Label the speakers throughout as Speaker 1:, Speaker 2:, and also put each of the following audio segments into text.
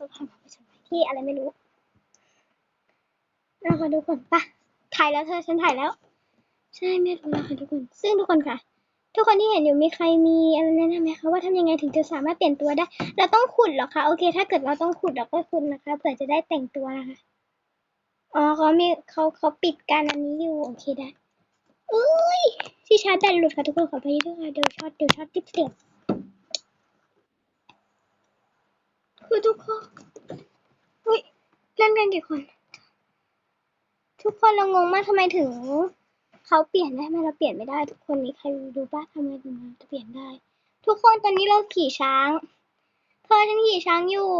Speaker 1: ก็จะพามาไปที่อะไรไม่รู้นะคะทุกคนปะถ่ายแล้วเธอฉันถ่ายแล้ว ใช่ไม่รู้แล้วค่ะทุกคน ซึ่งทุกคนค่ะ ทุกคนที่เห็นอยู่มีใครมีอะไรแนะนำไหมคะว่าทำยังไงถึงจะสามารถเปลี่ยนตัวได้ เราต้องขุดเหรอคะโอเค ถ้าเกิดเราต้องขุดเราก็ขุดนะคะเผื่อจะได้แต่งตัวนะคะอ๋อเขามีเขาเขาปิดการอันนี้อยู่โอเคได้อุ้ยที่ชาร์จแบตหลุดค่ะทุกคนขอไปด้วยค่ะเดี๋ยวช็อตเดี๋ยวช็อตติ๊บเสียบ คือทุกคนอุ้ยเล่นกันกี่คน ทุกคนเรางงมากทำไมถึงเขาเปลี่ยนได้ไหมเราเปลี่ยนไม่ได้ ทุกคนมีใครดูบ้างทำไมถึงเราจะเปลี่ยนได้ ทุกคนตอนนี้เราขี่ช้างเธอฉันขี่ช้างอยู่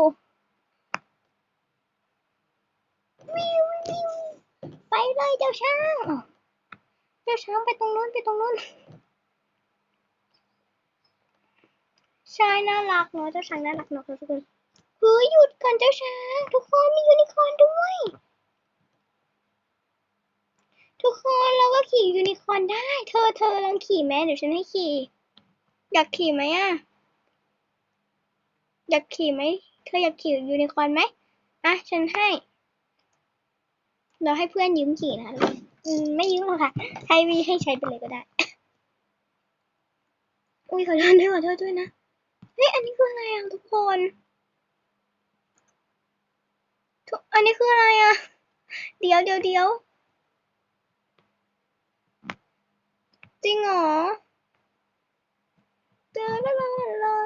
Speaker 1: วิววิวไปเลยเจ้าช้างเจ้าช้างไปตรงนู้นไปตรงนู้นใช่น่ารักเนาะเจ้าช้างน่ารักเนาะทุกคน เฮ้ยหยุดก่อนเจ้าช้างทุกคนมียูนิคอร์นด้วย ทุกคนเราก็ขี่ยูนิคอร์นได้ เธอเธอลองขี่ไหมเดี๋ยวฉันให้ขี่ อยากขี่ไหมอะ อยากขี่ไหมเธออยากขี่ยูนิคอร์นไหมอะฉันให้ เราให้เพื่อนยืมขี่นะอืมไม่ยืมหรอกค่ะ ให้วีให้ใช้ไปเลยก็ได้ อุ้ยขอโทษด้วยขอโทษด้วยนะเฮ้ยอันนี้คืออะไรอะทุกคน ทุกอันนี้คืออะไรอะเดี๋ยวเดี๋ยวเดี๋ยวจริงเหรอเดอลาลาลาลา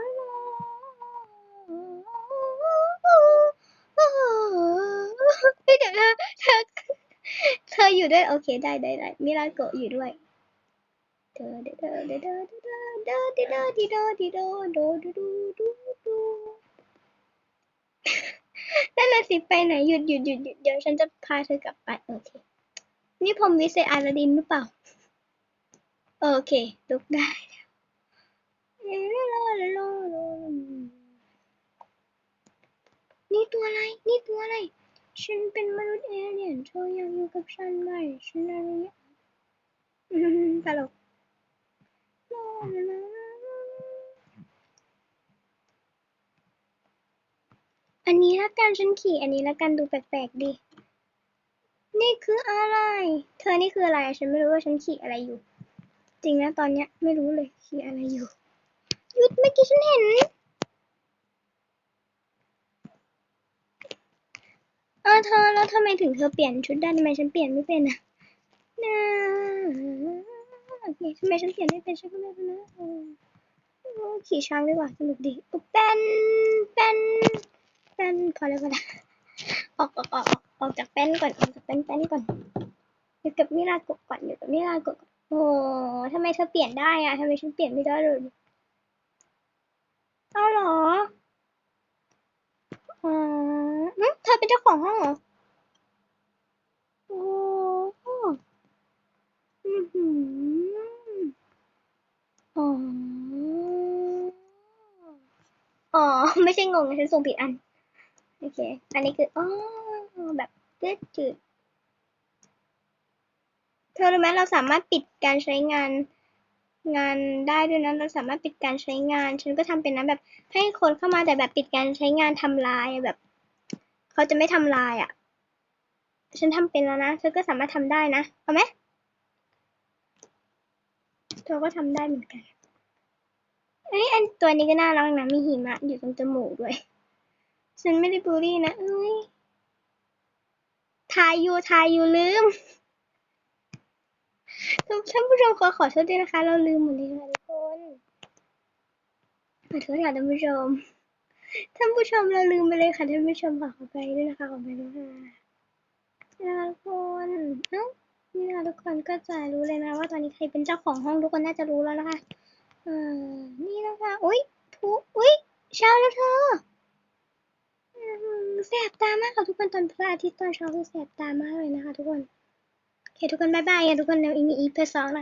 Speaker 1: เฮ้ยเดี๋ยวเธอเธอเธออยู่ด้วย โอเค ได้ได้ได้มิราโกะอยู่ด้วยเดอเดอเดอเดอเดอเดอเดอเดอเดอดิโดดิโดโดดูดูดูดู นั่นน่ะสิไปไหนหยุดหยุดหยุดหยุดเดี๋ยวฉันจะพาเธอกลับไปโอเค นี่ผมวิเศษอาลาดินหรือเปล่า โอเคลุกได้นี่ตัวอะไร นี่ตัวอะไร ฉันเป็นมนุษย์เอเลี่ยนเธออยากอยู่กับฉันไหมฉันอะไรเนี่ยอืมตลก อันนี้ละกันฉันขี่ อันนี้ละกันดูแปลกๆดิ นี่คืออะไร เธอนี่คืออะไร ฉันไม่รู้ว่าฉันขี่อะไรอยู่ จริงนะตอนเนี้ยไม่รู้เลยขี่อะไรอยู่ หยุดเมื่อกี้ฉันเห็น เออเธอแล้วทำไมถึงเธอเปลี่ยนชุดได้ทำไมฉันเปลี่ยนไม่เป็นอะนะโอเคทำไมฉันเปลี่ยนไม่เป็นฉันก็ไม่รู้นะขี่ช้างดีกว่าสนุกดีเป็นเป็น ป็นพอแล้วพอแล้วออกออกออกออกออกจากแป้นก่อนออกจากแป้นแป้นก่อนอยู่กับมิรากก่อนอยู่กับมิรากก่อนโอ้ทำไมเธอเปลี่ยนได้อะทำไมฉันเปลี่ยนไม่ได้เลยเอาเหรออ๋อเธอเป็นเจ้าของห้องเหรอโอ้อือหืออ๋อ อ๋อ ไม่ใช่งงฉันส่งผิดอัน โอเค อันนี้คืออ๋อแบบจืดจืดเธอรู้ไหมเราสามารถปิดการใช้งานงานได้ด้วยนะเราสามารถปิดการใช้งาน ฉันก็ทำเป็นนะแบบให้คนเข้ามาแต่แบบปิดการใช้งานทำลายแบบเขาจะไม่ทำลายอะ ฉันทำเป็นแล้วนะเธอก็สามารถทำได้นะเอาไหมเธอก็ทำได้เหมือนกันเอ้ยอันตัวนี้ก็น่ารักนะมีหิมะอยู่ตรงจมูกด้วย ฉันไม่ได้บูลลี่นะ เอ้ยทายอยู่ทายอยู่ลืมท่านผู้ชมขอขอโทษด้วยนะคะ เราลืมหมดเลยค่ะทุกคนขอโทษค่ะท่านผู้ชม ท่านผู้ชมเราลืมไปเลยค่ะท่านผู้ชมขอขอไปด้วยนะคะขอไปด้วยค่ะทุกคนเอ้านี่นะทุกคนก็จะรู้เลยนะว่าตอนนี้ใครเป็นเจ้าของห้องทุกคนน่าจะรู้แล้วนะคะเออนี่นะคะ อุ้ยทุกอุ้ยเช้าแล้วเธอ แสบตามากค่ะทุกคนตอนพระอาทิตย์ตอนเช้าคือแสบตามากเลยนะคะทุกคน โอเคทุกคนบายบายค่ะทุกคนเดี๋ยวอีกมีอีพีสองนะคะ